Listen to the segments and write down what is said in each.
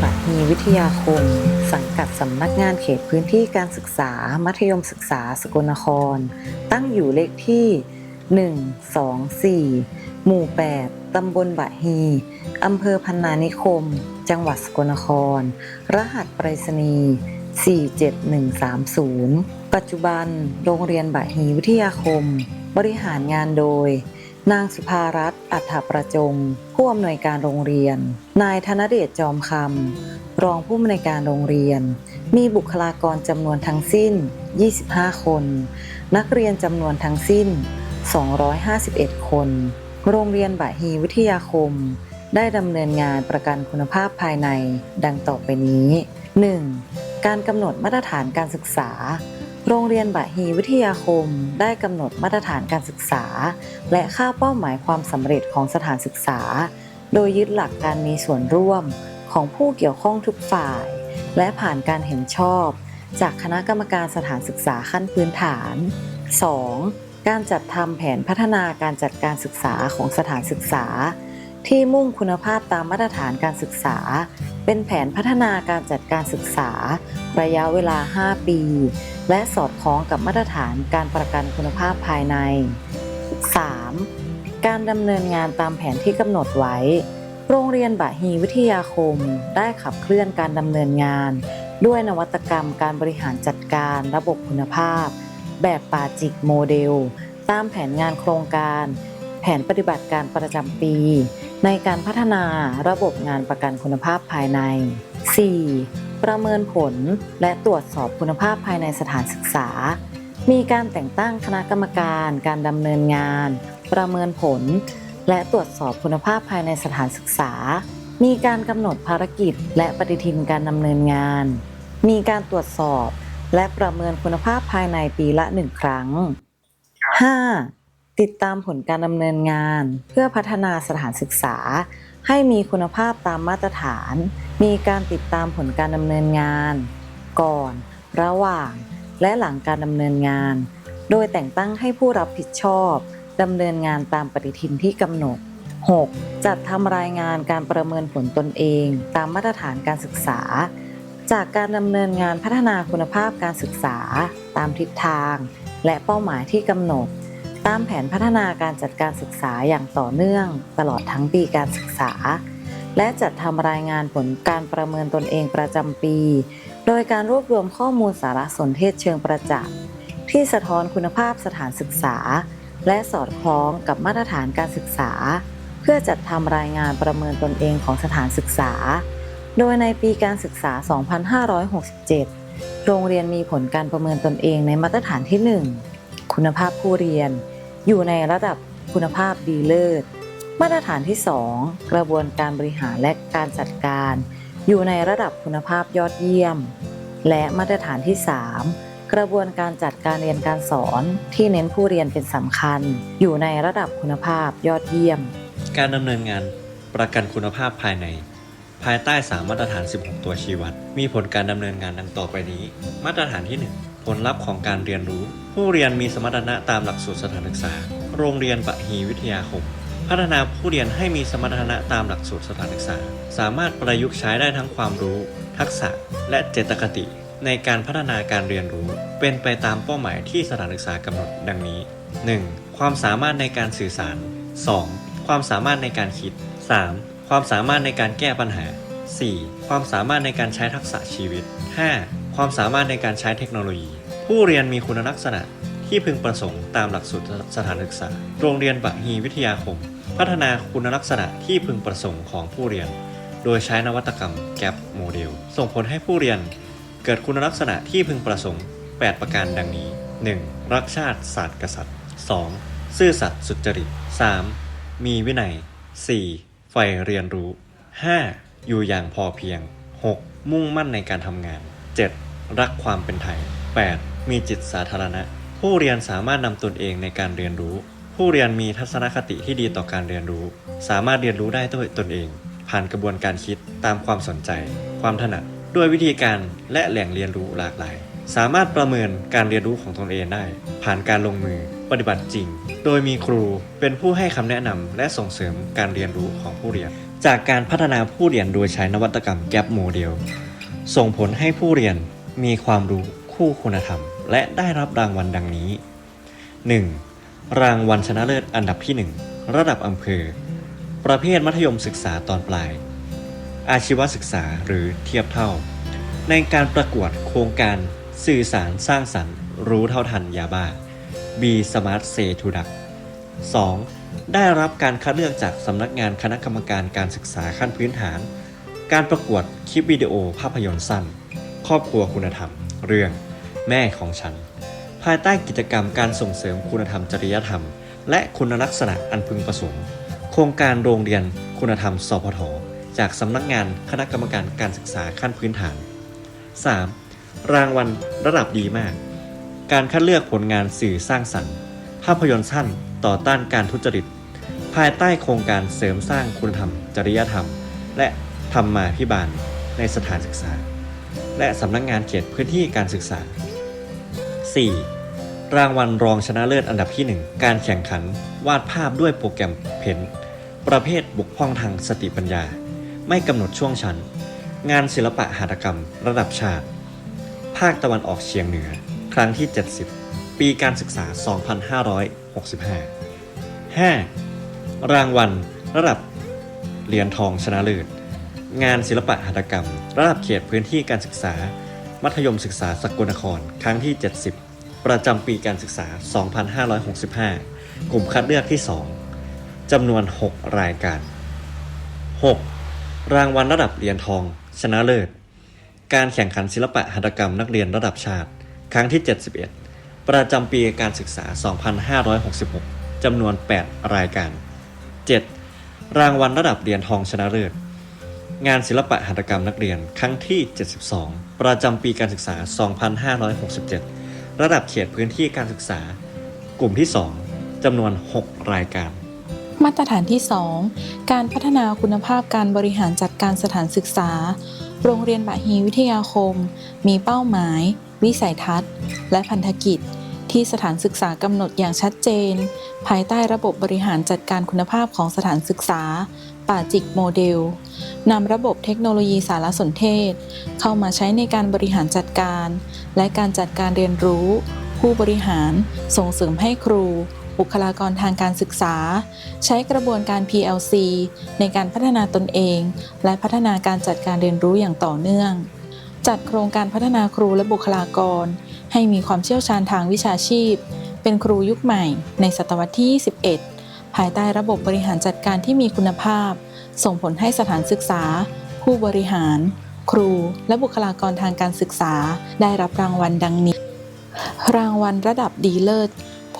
บัตฮีวิทยาคม สังกัดสำนักงานเขตพื้นที่การศึกษา มัธยมศึกษาสกลนคร ตั้งอยู่เลขที่ 1 2 4 หมู่ 8 ตำบลบะฮีอำเภอพันนานิคม จังหวัดสกลนคร รหัสไปรษณีย์ 47130 ปัจจุบันโรงเรียนบะฮีวิทยาคม บริหารงานโดย นางสุภารัตน์อัฏฐประจง ผู้อำนวยการโรงเรียน นายธนเดชจอมคำ รองผู้อำนวยการโรงเรียน มีบุคลากรจำนวนทั้งสิ้น 25 คน นักเรียนจำนวนทั้งสิ้น 251 คน โรงเรียนบะฮีวิทยาคม ได้ดำเนินงานประกันคุณภาพภายในดังต่อไปนี้ 1. การกำหนดมาตรฐานการศึกษา โรงเรียนบะฮีวิทยาคมได้กำหนดมาตรฐานการศึกษา และค่าเป้าหมายความสำเร็จของสถานศึกษา โดยยึดหลักการมีส่วนร่วมของผู้เกี่ยวข้องทุกฝ่าย และผ่านการเห็นชอบ จากคณะกรรมการสถานศึกษาขั้นพื้นฐาน 2. การจัดทำแผนพัฒนาการจัดการศึกษาของสถานศึกษา ที่มุ่งคุณภาพตามมาตรฐานการศึกษา เป็นแผนพัฒนาการจัดการศึกษา ระยะเวลา 5 ปี และสอดคล้องกับมาตรฐานการประกันคุณภาพภายใน 3. การดำเนินงานตามแผนที่กำหนดไว้ โรงเรียนบะฮีวิทยาคม ได้ขับเคลื่อนการดำเนินงาน ด้วยนวัตกรรมการบริหารจัดการระบบคุณภาพ แบบปาจิกโมเดล ตามแผนงานโครงการ แผนปฏิบัติการประจำปี ในการพัฒนาระบบงานประกันคุณภาพภายใน 4. ประเมินผลและตรวจสอบคุณภาพภายในสถานศึกษา มีการแต่งตั้งคณะกรรมการการดำเนินงาน ประเมินผล และตรวจสอบคุณภาพภายในสถานศึกษา มีการกำหนดภารกิจ และปฏิทินการดำเนินงาน มีการตรวจสอบและประเมินคุณภาพภายในปีละหนึ่งครั้ง 5. ติดตามผลการดำเนินงาน เพื่อพัฒนาสถานศึกษา ให้มีคุณภาพตามมาตรฐาน มีการติดตามผลการดำเนินงาน ก่อน ระหว่าง และหลังการดำเนินงาน โดยแต่งตั้งให้ผู้รับผิดชอบดำเนินงานตามปฏิทินที่กำหนด 6. จัดทำรายงานการประเมินผลตนเอง ตามมาตรฐานการศึกษา จากการดำเนินงานพัฒนาคุณภาพการศึกษา ตามทิศทาง และเป้าหมายที่กำหนด ตามแผนพัฒนาการจัดการศึกษาอย่างต่อเนื่อง ตลอดทั้งปีการศึกษา และจัดทำรายงานผลการประเมินตนเองประจำปี โดยการรวบรวมข้อมูลสารสนเทศเชิงประจักษ์ที่สะท้อนคุณภาพสถานศึกษา และสอดคล้องกับมาตรฐานการศึกษา เพื่อจัดทำรายงานประเมินตนเองของสถานศึกษา โดยในปีการศึกษา 2567 โรงเรียนมีผลการประเมินตนเองในมาตรฐานที่ 1 คุณภาพผู้เรียน อยู่ในระดับคุณภาพดีเลิศ มาตรฐานที่ 2 กระบวนการบริหารและการจัดการ อยู่ในระดับคุณภาพยอดเยี่ยม และมาตรฐานที่ 3 กระบวนการจัดการเรียนการสอนที่เน้นผู้เรียนเป็นสำคัญ อยู่ในระดับคุณภาพยอดเยี่ยม การดำเนินงานประกันคุณภาพภายใน ภายใต้ 3 มาตรฐาน 16 ตัวชี้วัด มีผลการดำเนินงานดังต่อไปนี้ มาตรฐานที่ 1 ผลลัพธ์ของการเรียนรู้ ผู้เรียนมีสมรรถนะตามหลักสูตรสถานศึกษา โรงเรียนปะฮีวิทยาคม พัฒนาผู้เรียนให้มีสมรรถนะตามหลักสูตรสถานศึกษา สามารถประยุกต์ใช้ได้ทั้งความรู้ ทักษะ และเจตคติในการพัฒนาการเรียนรู้ เป็นไปตามเป้าหมายที่สถานศึกษากำหนดดังนี้ 1. ความสามารถในการสื่อสาร 2. ความสามารถในการคิด 3. ความสามารถในการแก้ปัญหา 4. ความสามารถในการใช้ทักษะชีวิต 5. ความสามารถในการใช้เทคโนโลยี ผู้เรียนมีคุณลักษณะที่พึงประสงค์ตามหลักสูตรสถานศึกษา โรงเรียนปะฮีวิทยาคม พัฒนาคุณลักษณะที่พึงประสงค์ของผู้เรียน โดยใช้นวัตกรรมแก p โมเดล ส่งผลให้ผู้เรียน เกิดคุณลักษณะที่พึงประสงค์ 8 ประการดังนี้ 1. รักชาติศาสตร์กษัตริย์ 2. ซื่อสัตย์สุจริต 3. มีวินัย 4. ใฝ่เรียนรู้ 5. อยู่อย่างพอเพียง 6. มุ่งมั่นในการทำงาน 7. รักความเป็นไทย 8. มีจิตสาธารณะ ผู้เรียนสามารถนำตนเองในการเรียนรู้ ผู้เรียนมีทัศนคติที่ดีต่อการเรียนรู้ สามารถเรียนรู้ได้ด้วยตนเอง ผ่านกระบวนการคิดตามความสนใจ ความถนัด ด้วยวิธีการและแหล่งเรียนรู้หลากหลาย สามารถประเมินการเรียนรู้ของตนเองได้ ผ่านการลงมือปฏิบัติจริง โดยมีครูเป็นผู้ให้คำแนะนำและส่งเสริมการเรียนรู้ของผู้เรียน จากการพัฒนาผู้เรียนโดยใช้นวัตกรรมแก p โมเดลส่งผลให้ผู้เรียน มีความรู้คู่คุณธรรม และได้รับรางวัลดังนี้ 1. รางวัลชนะเลิศอันดับที่ 1 ระดับอำเภอ ประเภทมัธยมศึกษาตอนปลาย อาชีวศึกษาหรือเทียบเท่า ในการประกวดโครงการสื่อสารสร้างสรรค์ รู้เท่าทันยาบ้า B Smart Say to Duck 2. ได้รับการคัดเลือกจากสำนักงานคณะกรรมการการศึกษาขั้นพื้นฐาน การประกวดคลิปวิดีโอภาพยนตร์สั้น ครอบครัวคุณธรรม เรื่อง แม่ของฉัน ภายใต้กิจกรรมการส่งเสริมคุณธรรมจริยธรรม และคุณลักษณะอันพึงประสงค์โครงการโรงเรียนคุณธรรม สพทจากสำนักงานคณะกรรมการการศึกษาขั้นพื้นฐาน 3. รางวัลระดับดีมาก การคัดเลือกผลงานสื่อสร้างสรรค์ ภาพยนตร์สั้นต่อต้านการทุจริต ภายใต้โครงการเสริมสร้างคุณธรรม จริยธรรม และธรรมาพิบาลในสถานศึกษา และสำนักงงานเขตพื้นที่การศึกษา 4. รางวัลรองชนะเลิศอันดับที่ 1 การแข่งขันวาดภาพด้วยโปรแกรมเพนประเภทบุกพ่องทางสติปัญญา ไม่กำหนดช่วงชั้น งานศิลปะหัตถกรรม ระดับชาติ ภาคตะวันออกเฉียงเหนือ ครั้งที่ 70 ปีการศึกษา 2565 5. รางวัลระดับเหรียญทองชนะเลิศ งานศิลปะหัตถกรรม ระดับเขตพื้นที่การศึกษา มัธยมศึกษาสกลนคร ครั้งที่ 70 ประจำปีการศึกษา 2565 กลุ่มคัดเลือกที่ 2จำนวน 6 รายการ 6. รางวัลระดับเหรียญทอง ชนะเลิศ การแข่งขันศิลปะหัตถกรรมนักเรียนระดับชาติ ครั้งที่ 71 ประจำปีการศึกษา 2566จำนวน 8 รายการ 7. รางวัลระดับเหรียญทองชนะเลิศ งานศิลปะหัตถกรรมนักเรียน ครั้งที่ 72 ประจำปีการศึกษา 2567 ระดับเขตพื้นที่การศึกษา กลุ่มที่ 2จำนวน 6 รายการ มาตรฐานที่ 2 การพัฒนาคุณภาพการบริหารจัดการสถานศึกษา โรงเรียนบะฮีวิทยาคม มีเป้าหมาย วิสัยทัศน์ และพันธกิจ ที่สถานศึกษากำหนดอย่างชัดเจน ภายใต้ระบบบริหารจัดการคุณภาพของสถานศึกษา ป่าจิกโมเดลนำระบบเทคโนโลยีสารสนเทศ เข้ามาใช้ในการบริหารจัดการ และการจัดการเรียนรู้ ผู้บริหารส่งเสริมให้ครู บุคลากรทางการศึกษา ใช้กระบวนการ PLC ในการพัฒนาตนเอง และพัฒนาการจัดการเรียนรู้อย่างต่อเนื่อง จัดโครงการพัฒนาครูและบุคลากร ให้มีความเชี่ยวชาญทางวิชาชีพ เป็นครูยุคใหม่ในศตวรรษที่ 21 ภายใต้ระบบบริหารจัดการที่มีคุณภาพ ส่งผลให้สถานศึกษา ผู้บริหาร ครู และบุคลากรทางการศึกษา ได้รับรางวัลดังนี้ รางวัลระดับดีเลิศ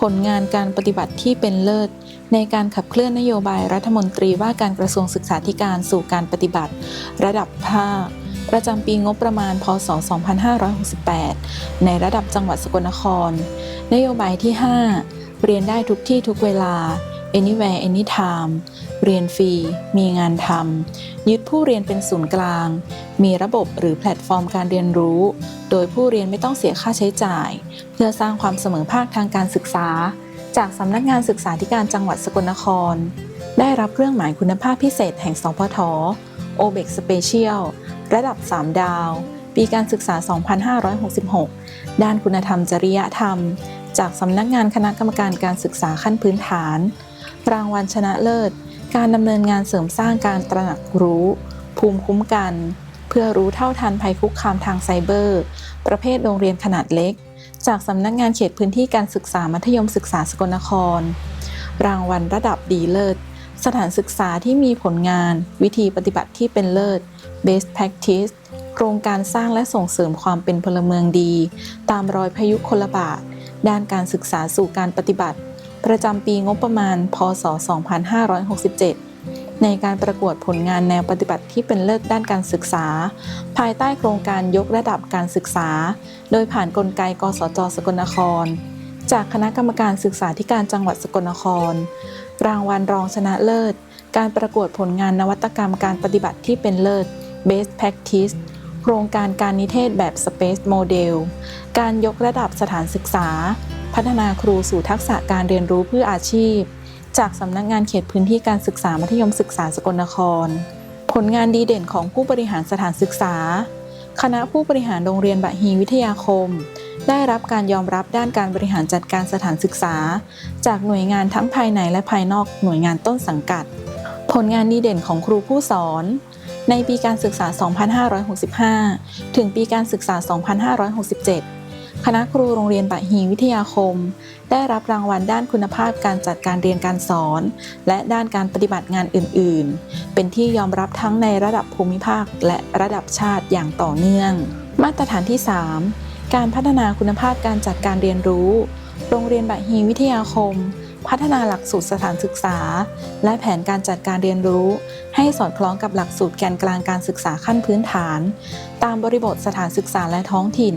ผลงานการปฏิบัติที่เป็นเลิศ ในการขับเคลื่อนนโยบายรัฐมนตรีว่าการกระทรวงศึกษาธิการสู่การปฏิบัติ ระดับภาคประจำปีงบประมาณ พศ 2568 ในระดับจังหวัดสกลนคร นโยบายที่ 5 เรียนได้ทุกที่ทุกเวลา anywhere anytime เรียนฟรี มีงานทำ ยึดผู้เรียนเป็นศูนย์กลาง มีระบบหรือแพลตฟอร์มการเรียนรู้ โดยผู้เรียนไม่ต้องเสียค่าใช้จ่าย เพื่อสร้างความเสมอภาคทางการศึกษา จากสำนักงานศึกษาธิการจังหวัดสกลนคร ได้รับเครื่องหมายคุณภาพพิเศษแห่งสพท o b e c Special ระดับ 3 ดาว ปีการศึกษา 2566 ด้านคุณธรรมจริยธรรม จากสำนักงานคณะกรรมการการศึกษาขั้นพื้นฐาน รางวัลชนะเลิศ การดำเนินงานเสริมสร้างการตระหนักรู้ ภูมิคุ้มกัน เพื่อรู้เท่าทันภัยคุกคามทางไซเบอร์ ประเภทโรงเรียนขนาดเล็ก จากสำนักงานเขตพื้นที่การศึกษามัธยมศึกษาสกลนคร รางวัลระดับดีเลิศ สถานศึกษาที่มีผลงาน วิธีปฏิบัติที่เป็นเลิศ Best Practice โครงการสร้างและส่งเสริมความเป็นพลเมืองดี ตามรอยพยุคลบาท ด้านการศึกษาสู่การปฏิบัติ ประจำปีงบประมาณ พศ 2567 ในการประกวดผลงานแนวปฏิบัติที่เป็นเลิศด้านการศึกษา ภายใต้โครงการยกระดับการศึกษา โดยผ่านนกลไกกสจสกลนคร จากคณะกรรมการศึกษาธิการจังหวัดสกลนคร รางวัลรองชนะเลิศ การประกวดผลงานนวัตกรรมการปฏิบัติที่เป็นเลิศ Best Practice โครงการการนิเทศแบบ Space Model การยกระดับสถานศึกษา พัฒนาครูสู่ทักษะการเรียนรู้เพื่ออาชีพ จากสำนักงานเขตพื้นที่การศึกษามัธยมศึกษาสกลนคร ผลงานดีเด่นของผู้บริหารสถานศึกษา คณะผู้บริหารโรงเรียนบะฮีวิทยาคม ได้รับการยอมรับด้านการบริหารจัดการสถานศึกษา จากหน่วยงานทั้งภายในและภายนอกหน่วยงานต้นสังกัด ผลงานดีเด่นของครูผู้สอนในปีการศึกษา 2565 ถึงปีการศึกษา 2567 คณะครูโรงเรียนบะฮีวิทยาคม ได้รับรางวัลด้านคุณภาพการจัดการเรียนการสอน และด้านการปฏิบัติงานอื่น ๆ เป็นที่ยอมรับทั้งในระดับภูมิภาคและระดับชาติอย่างต่อเนื่อง มาตรฐานที่ 3 การพัฒนาคุณภาพการจัดการเรียนรู้ โรงเรียนบะฮีวิทยาคม พัฒนาหลักสูตรสถานศึกษา และแผนการจัดการเรียนรู้ ให้สอดคล้องกับหลักสูตรแกนกลางการศึกษาขั้นพื้นฐาน ตามบริบทสถานศึกษาและท้องถิ่น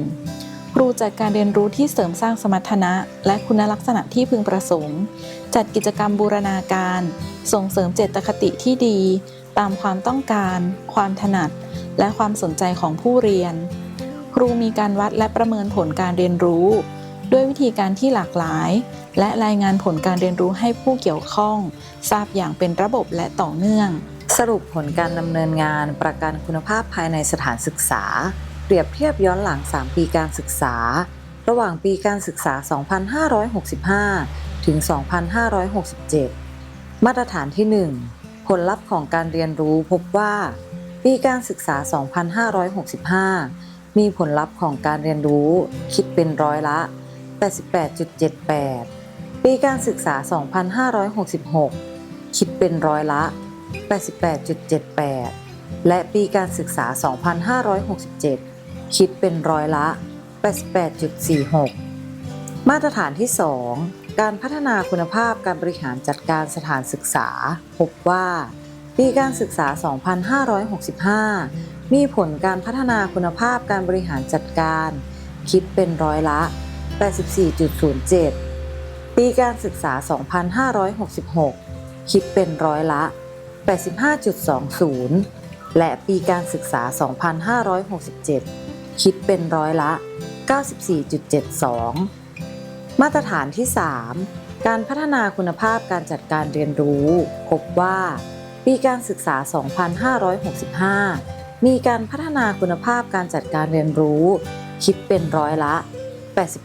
ครูจัดการเรียนรู้ที่เสริมสร้างสมรรถนะ และคุณลักษณะที่พึงประสงค์ จัดกิจกรรมบูรณาการ ส่งเสริมเจตคติที่ดี ตามความต้องการ ความถนัด และความสนใจของผู้เรียน ครูมีการวัดและประเมินผลการเรียนรู้ ด้วยวิธีการที่หลากหลาย และรายงานผลการเรียนรู้ให้ผู้เกี่ยวข้อง ทราบอย่างเป็นระบบและต่อเนื่อง สรุปผลการดำเนินงานประกันคุณภาพภายในสถานศึกษา เปรียบเทียบย้อนหลัง 3 ปีการศึกษา ระหว่างปีการศึกษา 2565 ถึง 2567 มาตรฐานที่ 1 ผลลัพธ์ของการเรียนรู้พบว่า ปีการศึกษา 2565 มีผลลัพธ์ของการเรียนรู้คิดเป็นร้อยละ 88.78 ปีการศึกษา 2566 คิดเป็นร้อยละ 88.78 และปีการศึกษา 2567 คิดเป็นร้อยละ 88.46 มาตรฐานที่ 2 การพัฒนาคุณภาพการบริหารจัดการสถานศึกษา พบว่าปีการศึกษา 2565 มีผลการพัฒนาคุณภาพการบริหารจัดการ คิดเป็นร้อยละ 84.07 ปีการศึกษา 2566 คิดเป็นร้อยละ 85.20 และปีการศึกษา 2567 คิดเป็นร้อยละ 94.72 มาตรฐานที่ 3 การพัฒนาคุณภาพการจัดการเรียนรู้ พบว่า ปีการศึกษา 2565 มีการพัฒนาคุณภาพการจัดการเรียนรู้ คิดเป็นร้อยละ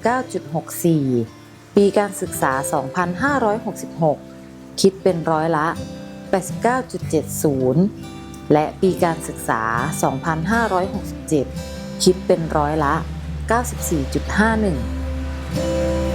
89.64 ปีการศึกษา 2566 คิดเป็นร้อยละ 89.70 และปีการศึกษา 2567 คิดเป็นร้อยละ 94.51